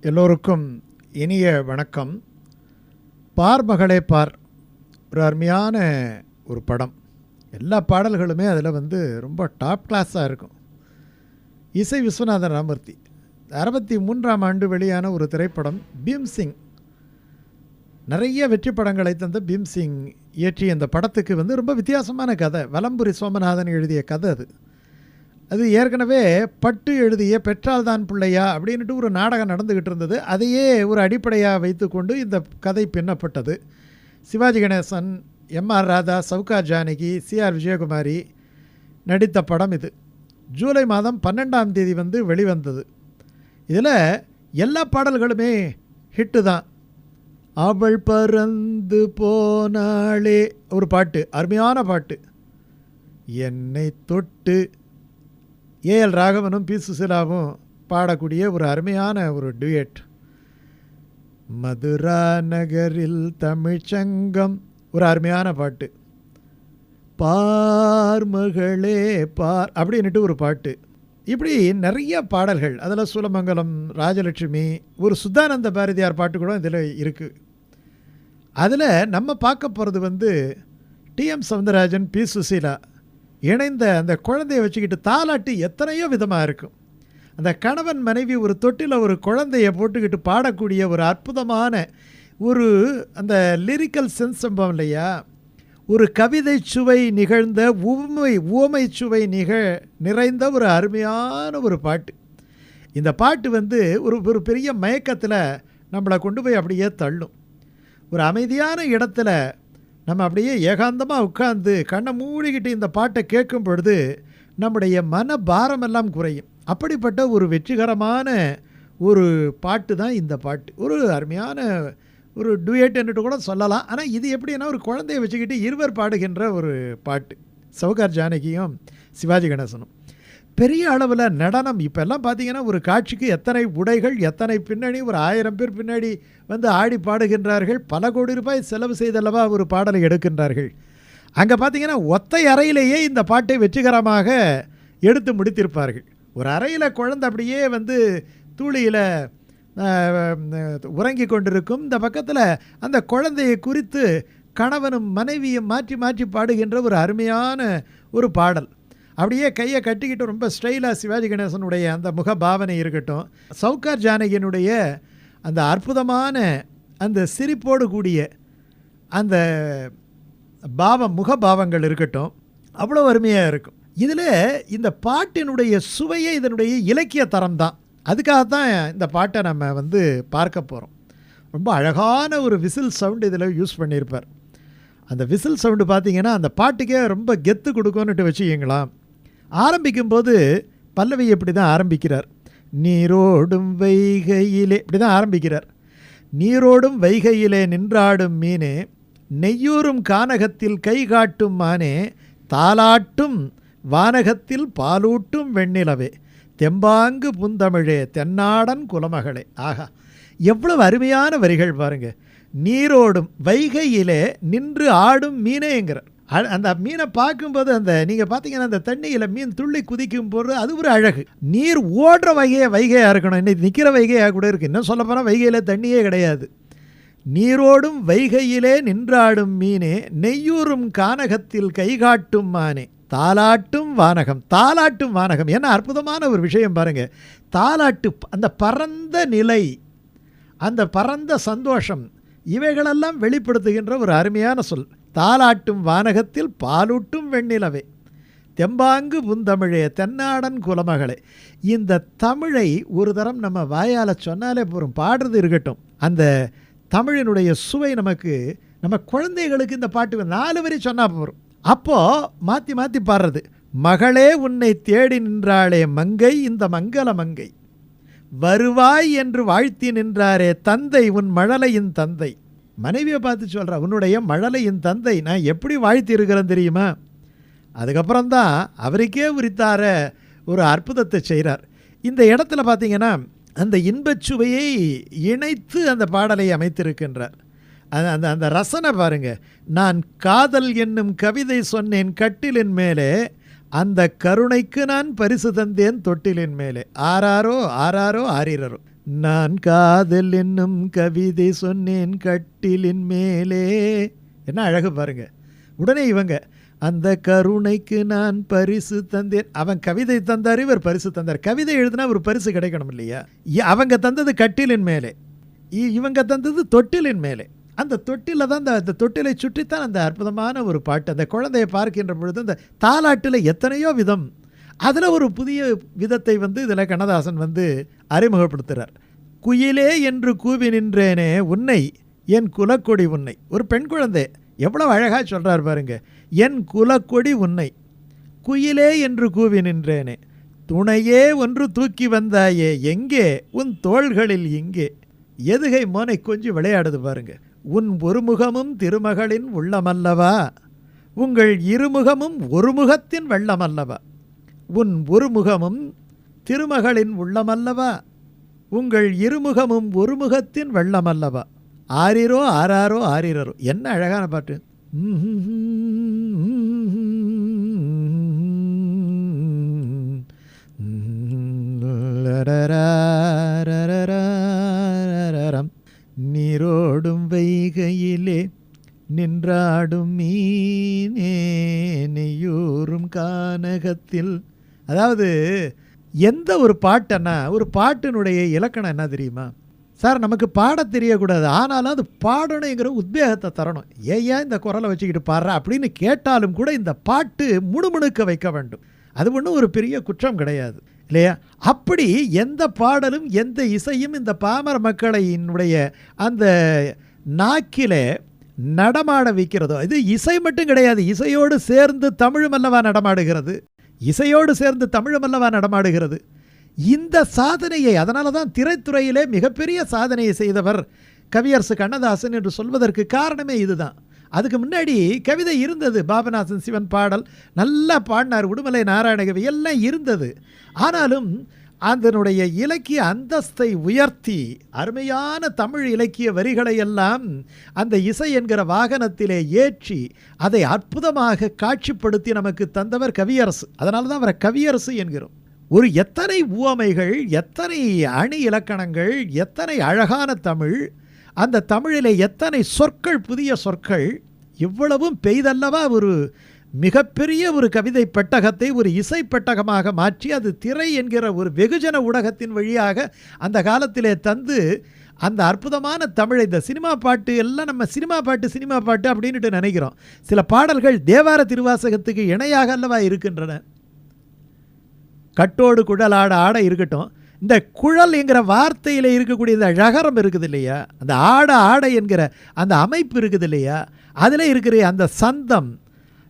எல்லோருக்கும் இனிய வணக்கம். பார் மகளே பார். ஒரு அருமையான ஒரு படம். எல்லா பாடல்களுமே அதில் வந்து ரொம்ப டாப் கிளாஸாக இருக்கும். இசை விஸ்வநாதன் ராமூர்த்தி. அறுபத்தி மூன்றாம் ஆண்டு வெளியான ஒரு திரைப்படம் பீம்சிங் நிறைய வெற்றி படங்களை தந்த பீம்சிங் இயற்றிய இந்த படத்துக்கு வந்து ரொம்ப வித்தியாசமான கதை. வலம்புரி சோமநாதன் எழுதிய கதை அது. அது ஏற்கனவே பட்டு எழுதிய பெற்றால்தான் பிள்ளையா அப்படின்ட்டு ஒரு நாடகம் நடந்துக்கிட்டு இருந்தது. அதையே ஒரு அடிப்படையாக வைத்துக்கொண்டு இந்த கதை பின்னப்பட்டது. Sivaji Ganesan M R Radha Sowcar Janaki C R Vijayakumari நடித்த படம் இது. ஜூலை மாதம் பன்னெண்டாம் தேதி வந்து வெளிவந்தது. இதில் எல்லா பாடல்களுமே ஹிட்டு தான். அவள் பறந்து போனாளே ஒரு பாட்டு அருமையான பாட்டு. என்னை தொட்டு ஏஎல் ராகவனும் பி சுசிலாவும் பாடக்கூடிய ஒரு அருமையான ஒரு டுயட் மதுரா நகரில் தமிழ்ச்சங்கம் ஒரு அருமையான பாட்டு. பார் மகளே பார் அப்படின்ட்டு ஒரு பாட்டு. இப்படி நிறைய பாடல்கள். அதில் சூலமங்கலம் ராஜலட்சுமி ஒரு சுத்தானந்த பாரதியார் பாட்டு கூட இதில் இருக்குது அதில் நம்ம பார்க்க போகிறது வந்து டிஎம் சவுந்தரராஜன் பி சுசீலா இணைந்த அந்த குழந்தைய வச்சுக்கிட்டு தாலாட்டி எத்தனையோ விதமாக இருக்கும் அந்த கணவன் மனைவி ஒரு தொட்டில் ஒரு குழந்தைய போட்டுக்கிட்டு பாடக்கூடிய ஒரு அற்புதமான ஒரு அந்த லிரிக்கல் சென்ஸ் சம்பவம் இல்லையா? ஒரு கவிதை சுவை நிகழ்ந்த உவமை உவமை சுவை நிகழ் நிறைந்த ஒரு அருமையான ஒரு பாட்டு. இந்த பாட்டு வந்து ஒரு ஒரு பெரிய மயக்கத்தில் நம்மளை கொண்டு போய் அப்படியே தள்ளும். ஒரு அமைதியான இடத்துல நம்ம அப்படியே ஏகாந்தமாக உட்கார்ந்து கண்ணை மூடிக்கிட்டு இந்த பாட்டை கேட்கும் பொழுது நம்முடைய மன பாரமெல்லாம் குறையும். அப்படிப்பட்ட ஒரு வெற்றிகரமான ஒரு பாட்டு தான் இந்த பாட்டு. ஒரு அருமையான ஒரு டுயேட்டுன்னுட்டு கூட சொல்லலாம். ஆனால் இது எப்படின்னா ஒரு குழந்தைய வச்சுக்கிட்டு இருவர் பாடுகின்ற ஒரு பாட்டு. சவுகார் ஜானகியும் சிவாஜி கணேசனும். பெரிய அளவில் நடனம். இப்போல்லாம் பார்த்தீங்கன்னா ஒரு காட்சிக்கு எத்தனை உடைகள் எத்தனை பின்னணி ஒரு ஆயிரம் பேர் பின்னாடி வந்து ஆடி பாடுகின்றார்கள். பல கோடி ரூபாய் செலவு செய்தல்லவா ஒரு பாடலை எடுக்கின்றார்கள். அங்கே பார்த்தீங்கன்னா ஒத்தை அறையிலேயே இந்த பாட்டை வெற்றிகரமாக எடுத்து முடித்திருப்பார்கள். ஒரு அறையில் குழந்தை அப்படியே வந்து தூளியில் உறங்கி கொண்டிருக்கும். இந்த பக்கத்தில் அந்த குழந்தையை குறித்து கணவனும் மனைவியும் மாற்றி மாற்றி பாடுகின்ற ஒரு அருமையான ஒரு பாடல். அப்படியே கையை கட்டிக்கிட்டு ரொம்ப ஸ்டைலாக சிவாஜி கணேசனுடைய அந்த முக பாவனை இருக்கட்டும் சவுகார் ஜானகியனுடைய அந்த அற்புதமான அந்த சிரிப்போடு கூடிய அந்த பாவம் முக பாவங்கள் இருக்கட்டும் அவ்வளோ அருமையாக இருக்கும். இதில் இந்த பாட்டினுடைய சுவையே இதனுடைய இலக்கிய தரம் தான் அதுக்காகத்தான் இந்த பாட்டை நம்ம வந்து பார்க்க போகிறோம் ரொம்ப அழகான ஒரு விசில் சவுண்டு இதில் யூஸ் பண்ணியிருப்பார். அந்த விசில் சவுண்டு பார்த்திங்கன்னா அந்த பாட்டுக்கே ரொம்ப கெத்து கொடுக்கும்னுட்டு வச்சுக்கிங்களாம் ஆரம்பிக்கும்போது பல்லவி இப்படி தான் ஆரம்பிக்கிறார்? நீரோடும் வைகையிலே இப்படி தான் ஆரம்பிக்கிறார். நீரோடும் வைகையிலே நின்றாடும் மீனே நெய்யூரும் கானகத்தில் கை காட்டும் மானே தாலாட்டும் வானகத்தில் பாலூட்டும் வெண்ணிலவே தெம்பாங்கு புந்தமிழே தென்னாடன் குலமகளே. ஆகா எவ்வளவு அருமையான வரிகள் பாருங்க. நீரோடும் வைகையிலே நின்று ஆடும் மீனேங்கிறார். அந்த மீனை பார்க்கும்போது அந்த நீங்கள் பார்த்தீங்கன்னா அந்த தண்ணியில் மீன் துள்ளி குதிக்கும் போது அது ஒரு அழகு. நீர் ஓடுற வகையை வைகையாக இருக்கணும். இன்னைக்கு நிற்கிற வைகையாக கூட இருக்குது இன்னும் சொல்ல போனால் வைகையில் தண்ணியே கிடையாது. நீரோடும் வைகையிலே நின்றாடும் மீனே நெய்யூரும் கானகத்தில் கைகாட்டும் மானே. தாலாட்டும் வானகம். தாலாட்டும் வானகம். என்ன அற்புதமான ஒரு விஷயம் பாருங்க. தாலாட்டு அந்த பரந்த நிலை அந்த பரந்த சந்தோஷம் இவைகளெல்லாம் வெளிப்படுத்துகின்ற ஒரு அருமையான சொல். தாலாட்டும் வானகத்தில் பாலூட்டும் வெண்ணிலவே. தெம்பாங்கு புந்தமிழே தென்னாடன் குலமகளே. இந்த தமிழை ஒரு தரம் நம்ம வாயால் சொன்னாலே போகிறோம் பாடுறது இருக்கட்டும். அந்த தமிழினுடைய சுவை நமக்கு நம்ம குழந்தைகளுக்கு இந்த பாட்டு நாலு வரி சொன்னால் போகிறோம் அப்போது மாற்றி மாற்றி பாடுறது மகளே உன்னை தேடி நின்றாளே மங்கை இந்த மங்கள மங்கை. வருவாய் என்று வாழ்த்தி நின்றாரே தந்தை உன் மழலையின் தந்தை. மனைவியை பார்த்து சொல்கிறா உன்னுடைய மழலையின் தந்தை நான் எப்படி வாழ்த்தி இருக்கிறேன் தெரியுமா? அதுக்கப்புறம்தான் அவருக்கே உரித்தார ஒரு அற்புதத்தை செய்கிறார் இந்த இடத்துல பார்த்தீங்கன்னா அந்த இன்பச்சுவையை இணைத்து அந்த பாடலை அமைத்திருக்கின்றார். அந்த அந்த அந்த ரசனை பாருங்கள் நான் காதல் என்னும் கவிதை சொன்னேன் கட்டிலின் மேலே அந்த கருணைக்கு நான் பரிசு தந்தேன் தொட்டிலின் மேலே. ஆறாரோ ஆறாரோ ஆறிரரோ நான் காதல் என்னும் கவிதை சொன்னேன் கட்டிலின் மேலே. என்ன அழகு பாருங்க. உடனே இவங்க அந்த கருணைக்கு நான் பரிசு தந்தேன். அவன் கவிதை தந்தார் இவர் பரிசு தந்தார். கவிதை எழுதினா ஒரு பரிசு கிடைக்கணும் இல்லையா? அவங்க தந்தது கட்டிலின் மேலே. இ- இவங்க தந்தது தொட்டிலின் மேலே. அந்த தொட்டில தான் அந்த அந்த தொட்டிலை சுற்றித்தான் அந்த அற்புதமான ஒரு பாட்டு. அந்த குழந்தையை பார்க்கின்ற பொழுது அந்த தாலாட்டில் எத்தனையோ விதம் அதில் ஒரு புதிய விதத்தை வந்து இதில் கண்ணதாசன் வந்து அறிமுகப்படுத்துகிறார் குயிலே என்று கூவி நின்றேனே உன்னை என் குலக்கொடி உன்னை. ஒரு பெண் குழந்தை எவ்வளோ அழகாக சொல்கிறார் பாருங்க. என் குலக்கொடி உன்னை குயிலே என்று கூவி நின்றேனே துணையே ஒன்று தூக்கி வந்தாயே எங்கே? உன் தோள்களில் இங்கே. எதுகை மோனை கொஞ்சி விளையாடுது பாருங்க. உன் ஒருமுகமும் திருமகளின் உள்ளமல்லவா உங்கள் இருமுகமும் ஒருமுகத்தின் வெள்ளமல்லவா உன் ஒரு முகமும் திருமகளின் உள்ளமல்லவா? உங்கள் இருமுகமும் ஒரு முகத்தின் வெள்ளமல்லவா? ஆரிரோ ஆறாரோ ஆரிரரோ. என்ன அழகான பாட்டு. நீரோடும் வைகையிலே நின்றாடும் மீனே நெய்யூறும் கானகத்தில் அதாவது எந்த ஒரு பாட்டுன்னா ஒரு பாட்டினுடைய இலக்கணம் என்ன தெரியுமா? சார் நமக்கு பாட தெரியக்கூடாது. ஆனாலும் அது பாடணுங்கிற உத்வேகத்தை தரணும். ஏன் ஏன் இந்த குரலை வச்சுக்கிட்டு பாடுற? அப்படின்னு கேட்டாலும் கூட இந்த பாட்டு முணுமுணுக்க வைக்க வேண்டும். அது ஒன்றும் ஒரு பெரிய குற்றம் கிடையாது. இல்லையா? அப்படி எந்த பாடலும் எந்த இசையும் இந்த பாமர மக்களினுடைய அந்த நாக்கிலே நடமாட வைக்கிறதோ இது இசை மட்டும் கிடையாது. இசையோடு சேர்ந்து தமிழும் அல்லவா நடமாடுகிறது? இசையோடு சேர்ந்து தமிழும் அல்லவா நடமாடுகிறது? இந்த சாதனையை அதனால தான் திரைத்துறையிலே மிகப்பெரிய சாதனையை செய்தவர் கவியரசு கண்ணதாசன் என்று சொல்வதற்கு காரணமே இதுதான். அதுக்கு முன்னாடி கவிதை இருந்தது பாபநாசன் சிவன் பாடல் நல்லா பாடினார் உடுமலை நாராயணகவி எல்லாம் இருந்தது. ஆனாலும் அதனுடைய இலக்கிய அந்தஸ்தை உயர்த்தி அருமையான தமிழ் இலக்கிய வரிகளை எல்லாம் அந்த இசை என்கிற வாகனத்திலே ஏற்றி அதை அற்புதமாக காட்சிப்படுத்தி நமக்கு தந்தவர் கவியரசு. அதனால தான் அவரை கவியரசு என்கிறோம். ஒரு எத்தனை உவமைகள் எத்தனை அணி இலக்கணங்கள் எத்தனை அழகான தமிழ் அந்த தமிழிலே எத்தனை சொற்கள் புதிய சொற்கள் இவ்வளவும் பெய்தல்லவா ஒரு மிகப்பெரிய ஒரு கவிதை பெட்டகத்தை ஒரு இசை பெட்டகமாக மாற்றி அது திரை என்கிற ஒரு வெகுஜன ஊடகத்தின் வழியாக அந்த காலத்திலே தந்து அந்த அற்புதமான தமிழை இந்த சினிமா பாட்டு எல்லாம் நம்ம சினிமா பாட்டு சினிமா பாட்டு அப்படின்ட்டு நினைக்கிறோம். சில பாடல்கள் தேவார திருவாசகத்துக்கு இணையாக அல்லவா இருக்கின்றன. கட்டோடு குழல் ஆட இருக்கட்டும். இந்த குழல் என்கிற வார்த்தையில் இருக்கக்கூடிய இந்த ழகரம் இருக்குது இல்லையா? அந்த ஆட ஆடை என்கிற அந்த அமைப்பு இருக்குது இல்லையா? அதில் இருக்கிற அந்த சந்தம்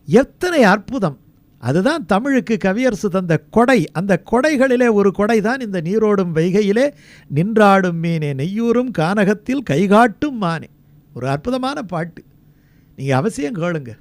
எத்தனை அற்புதம். அதுதான் தமிழுக்கு கவியரசு தந்த கொடை. அந்த கொடைகளிலே ஒரு கொடை தான் இந்த நீரோடும் வைகையிலே நின்றாடும் மீனே நெய்யூரும் கானகத்தில் கைகாட்டும் மானே. ஒரு அற்புதமான பாட்டு. நீங்கள் அவசியம் கேளுங்கள்